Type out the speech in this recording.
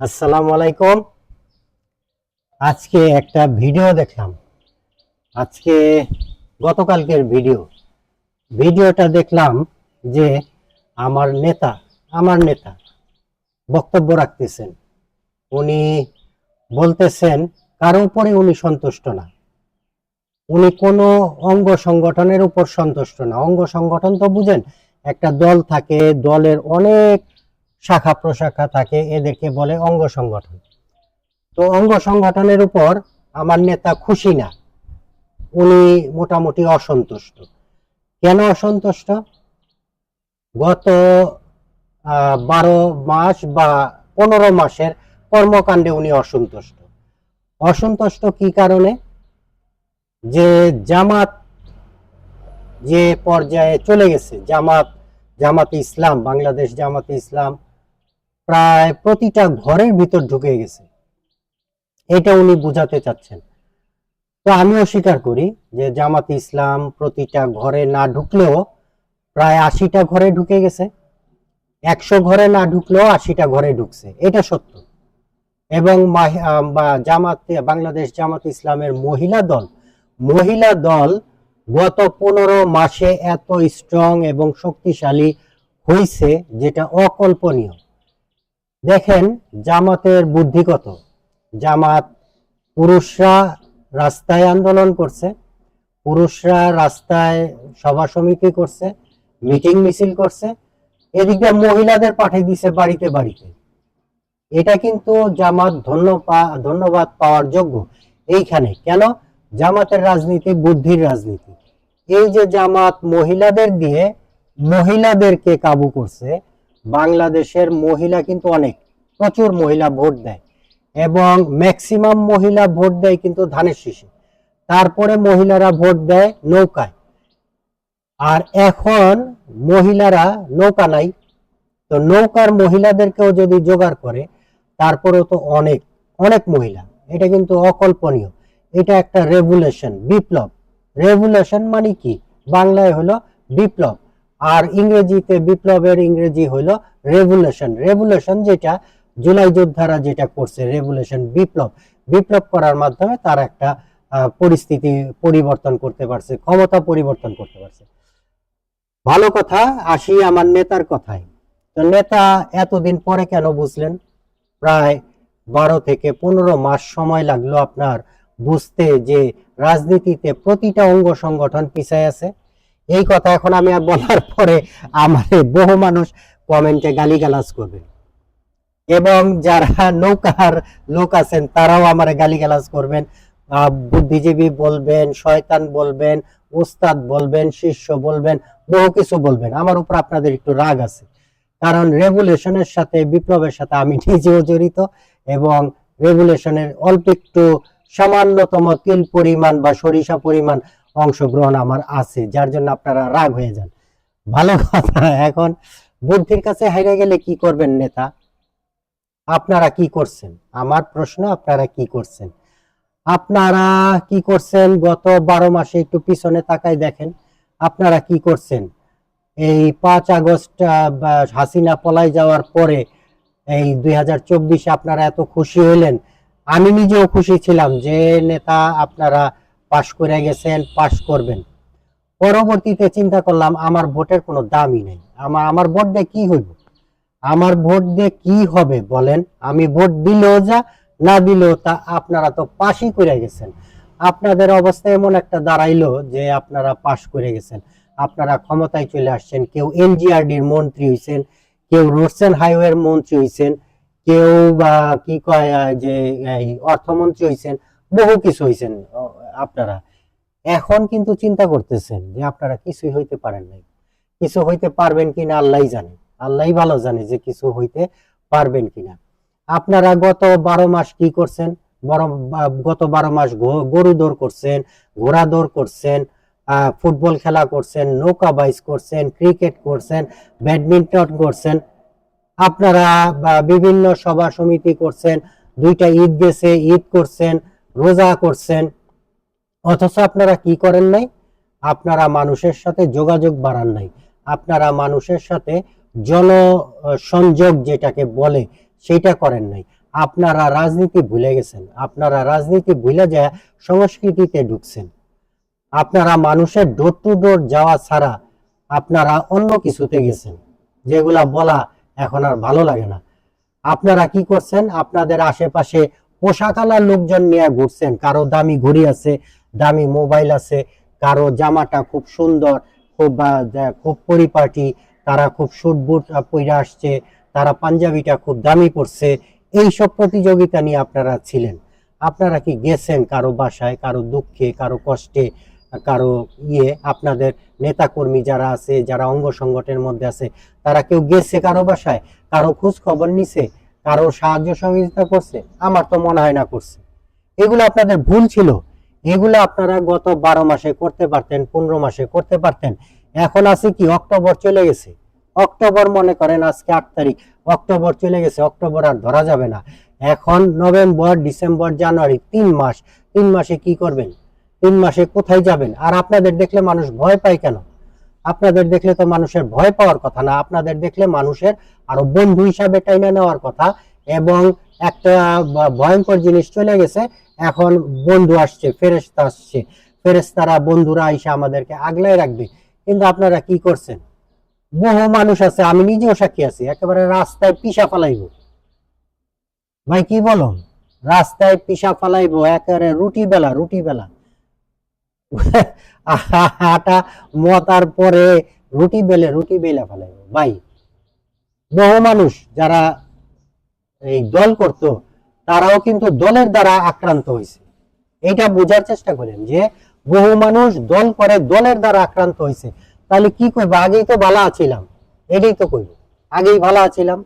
আসসালামু আলাইকুম। আজকে একটা ভিডিও দেখলাম। আজকে গতকালকের ভিডিও। ভিডিওটা দেখলাম যে আমার নেতা আমার নেতা বক্তব্য রাখতেছেন। উনি বলতেছেন, কারও উপরে উনি সন্তুষ্ট না। উনি কোনো অঙ্গ সংগঠনের উপর সন্তুষ্ট না। অঙ্গ সংগঠন তো বুঝেন, একটা দল থাকে, দলের অনেক শাখা প্রশাখা থাকে এদেরকে বলে অঙ্গ সংগঠন। তো অঙ্গ সংগঠনের উপর আমার নেতা খুশি না। উনি মোটামুটি অসন্তুষ্ট। কেন অসন্তুষ্ট? গত বারো মাস বা পনেরো মাসের কর্মকাণ্ডে উনি অসন্তুষ্ট। অসন্তুষ্ট কি কারণে? যে জামাত যে পর্যায়ে চলে গেছে, জামাত জামাত ইসলাম, বাংলাদেশ জামাত ইসলাম প্রায় প্রতিটা ঘরের ভিতর ঢুকে গেছে। এটা উনি বুঝাতে চাচ্ছেন। তো আমিও স্বীকার করি যে জামাত ইসলাম প্রতিটা ঘরে না ঢুকলেও প্রায় আশিটা ঘরে ঢুকে গেছে। একশো ঘরে না ঢুকলেও আশিটা ঘরে ঢুকছে। এটা সত্য। এবং জামাত, বাংলাদেশ জামাত ইসলামের মহিলা দল মহিলা দল গত পনেরো মাসে এত স্ট্রং এবং শক্তিশালী হয়েছে যেটা অকল্পনীয়। দেখেন জামাতের বুদ্ধি কত। জামাত পুরুষরা রাস্তায় আন্দোলন করছে, পুরুষরা রাস্তায় সভা সমিতি করছে, মিটিং মিছিল করছে, এদিকে মহিলাদের পাঠিয়ে দিছে বাড়িতে বাড়িতে। এটা কিন্তু জামাত ধন্যবাদ ধন্যবাদ পাওয়ার যোগ্য। এইখানে কেন? জামাতের রাজনীতি বুদ্ধির রাজনীতি। এই যে জামাত মহিলাদের দিয়ে মহিলাদেরকে কাবু করছে বাংলাদেশের মহিলা কিন্তু অনেক, প্রচুর মহিলা ভোট দেয় এবং ম্যাক্সিমাম মহিলা ভোট দেয় কিন্তু ধানের শীষে। তারপরে মহিলারা ভোট দেয় নৌকায়। আর এখন মহিলারা নৌকা নাই, তো নৌকার মহিলাদেরকেও যদি জোগাড় করে, তারপরেও তো অনেক অনেক মহিলা। এটা কিন্তু অকল্পনীয়। এটা একটা রেভুলেশন বিপ্লব। রেভুলেশন মানে কি? বাংলায় হলো বিপ্লব। আর ইংরেজিতে বিপ্লবের ইংরেজি হলো রেভুলেশন রেভুলেশন যেটা, জুলাই যোদ্ধারা যেটা করছে রেভুলেশন বিপ্লব। বিপ্লব করার মাধ্যমে তার একটা পরিস্থিতি পরিবর্তন করতে পারছে, ক্ষমতা পরিবর্তন করতে পারছে। ভালো কথা, আসি আমার নেতার কথায়। তো নেতা এতদিন পরে কেন বুঝলেন? প্রায় বারো থেকে পনেরো মাস সময় লাগল আপনার বুঝতে যে রাজনীতিতে প্রতিটা অঙ্গ সংগঠন পিছায় আছে। এই কথা এখন আমি আর বলার পরে আমার বহু মানুষ কমেন্টে গালিগালাজ করবে। এবং যারা নৌকার লোক আছেন, তারাও আমার গালিগালাজ করবেন। বুদ্ধিজীবী বলবেন, শয়তান বলবেন, উস্তাদ বলবেন, শিষ্য বলবেন, বহু কিছু বলবেন। আমার উপর আপনাদের একটু রাগ আছে। কারণ রেগুলেশনের সাথে, বিপ্লবের সাথে আমি নিজেও জড়িত এবং রেগুলেশনের অল্প একটু সামান্যতম তিল পরিমাণ বা সরিষা পরিমাণ অংশগ্রহণ আমার আছে, যার জন্য আপনারা রাগ হয়ে যান। ভালো কথা, এখন বুদ্ধির কাছে হাইরে গেলে কি করবেন নেতা? আপনারা কি করছেন? আমার প্রশ্ন, আপনারা কি করছেন? আপনারা কি করছেন? গত বারো মাসে একটু পিছনে তাকায় দেখেন, আপনারা কি করছেন? এই পাঁচ আগস্ট হাসিনা পলাই যাওয়ার পরে, এই দুই আপনারা এত খুশি হলেন আমি নিজেও খুশি ছিলাম যে, নেতা, আপনারা পাশ করে গেছেন পাশ করবেন। পরবর্তীতে চিন্তা করলাম আমার ভোটের কোনো দামই নেই। আমার আমার ভোট দিয়ে কি হইব? আমার ভোট দিয়ে কি হবে বলেন? আমি ভোট দিলেও যা না দিলেও তা আপনারা তো পাশই করে গেছেন। আপনাদের অবস্থা এমন একটা দাঁড়াইলো যে আপনারা পাশ করে গেছেন। আপনারা ক্ষমতায় চলে আসছেন কেউ এনজিআরডির মন্ত্রী হইছেন কেউ রোডস এন্ড হাইওয়ের মন্ত্রী হইছেন কেউ বা কি কয় যে অর্থমন্ত্রী হইছেন বহু কিছু হইছেন। ও, আপনারা। এখন কিন্তু চিন্তা করতেছেন যে আপনারা কিছুই হইতে পারেন নাই। কিছু হইতে পারবেন কিনা আল্লাহই জানে। আল্লাহ ভালো জানে যে কিছু হইতে পারবেন কিনা। আপনারা গত বারো মাস কি করছেন? গত বারো মাস গরু দৌড় করছেন, ঘোড়া দৌড় করছেন ফুটবল খেলা করছেন, নৌকা বাইচ করছেন, ক্রিকেট করছেন, ব্যাডমিন্টন করছেন। আপনারা বিভিন্ন সভা সমিতি করছেন, দুইটা ঈদ গেছে, ঈদ করছেন, রোজা করছেন। অথচ আপনারা কি করেন নাই? আপনারা মানুষের সাথে যোগাযোগ বাড়ান নাই। আপনারা মানুষের সাথে জন সংযোগ যেটাকে বলে সেইটা করেন নাই। আপনারা রাজনীতি ভুলে গেছেন। আপনারা রাজনীতি ভুলে যায় সংস্কৃতিতে ঢুকছেন। আপনারা মানুষের ডোর টু ডোর যাওয়া ছাড়া আপনারা অন্য কিছুতে গেছেন, যেগুলা বলা এখন আর ভালো লাগে না। আপনারা কি করছেন? আপনাদের আশেপাশে পোশাকালার লোকজন নিয়ে ঘুরছেন। কারও দামি ঘড়ি আছে দামি মোবাইল আছে, কারও জামাটা খুব সুন্দর, খুব খুব পরিপাটি, তারা খুব শুট বুট পরে আসছে, তারা পাঞ্জাবিটা খুব দামি পড়ছে এইসব প্রতিযোগিতা নিয়ে আপনারা ছিলেন। আপনারা কি গেছেন কারও বাসায়, কারও দুঃখে, কারও কষ্টে, কারও ইয়ে আপনাদের নেতাকর্মী যারা আছে, যারা অঙ্গ সংগঠনের মধ্যে আছে, তারা কেউ গেছে কারও বাসায়? কারও খোঁজ খবর নিছে? কারও সাহায্য সহযোগিতা করছে? আমার তো মনে হয় না করছে। এগুলো আপনাদের ভুল ছিল। এগুলো আপনারা গত বারো মাসে করতে পারতেন, পনেরো মাসে করতে পারতেন। এখন আছে কি, অক্টোবর চলে গেছে। অক্টোবর মনে করেন আজকে আট তারিখ, অক্টোবর চলে গেছে, অক্টোবর আর ধরা যাবে না। এখন নভেম্বর, ডিসেম্বর, জানুয়ারি, তিন মাস। তিন মাসে কি করবেন? তিন মাসে কোথায় যাবেন? আর আপনাদের দেখলে মানুষ ভয় পায় কেন? আপনাদের দেখলে তো মানুষের ভয় পাওয়ার কথা না, আপনাদের দেখলে মানুষের আরও বন্ধু হিসাবে টাইনা নেওয়ার কথা। এবং একটা ভয়ঙ্কর জিনিস চলে গেছে এখন বন্ধু আসছে ফেরেস্তা আসছে। ফেরেস্তারা বন্ধুরা এসে আমাদেরকে আগলায় রাখবে। কিন্তু আপনারা কি করছেন? বহু মানুষ আছে, আমি নিজেও সাক্ষী আছি, একেবারে রাস্তায় পিসা ফালাইব। ভাই, কি বলো রাস্তায় পিসা ফালাইব, একেবারে রুটি বেলা রুটি বেলা। আটা মতার পরে রুটি বেলে, রুটি বেলা ফেলাইব। ভাই, বহু মানুষ যারা এই দল করত তারাও কিন্তু দলের দ্বারা আক্রান্ত হয়েছে। এটা বোঝার চেষ্টা করেন যে বহু মানুষ দল করে দলের দ্বারা আক্রান্ত হয়েছে। তাহলে কি করব? আগেই তো ভালো আছিলাম এটাই তো করব। আগেই ভালো আছিলাম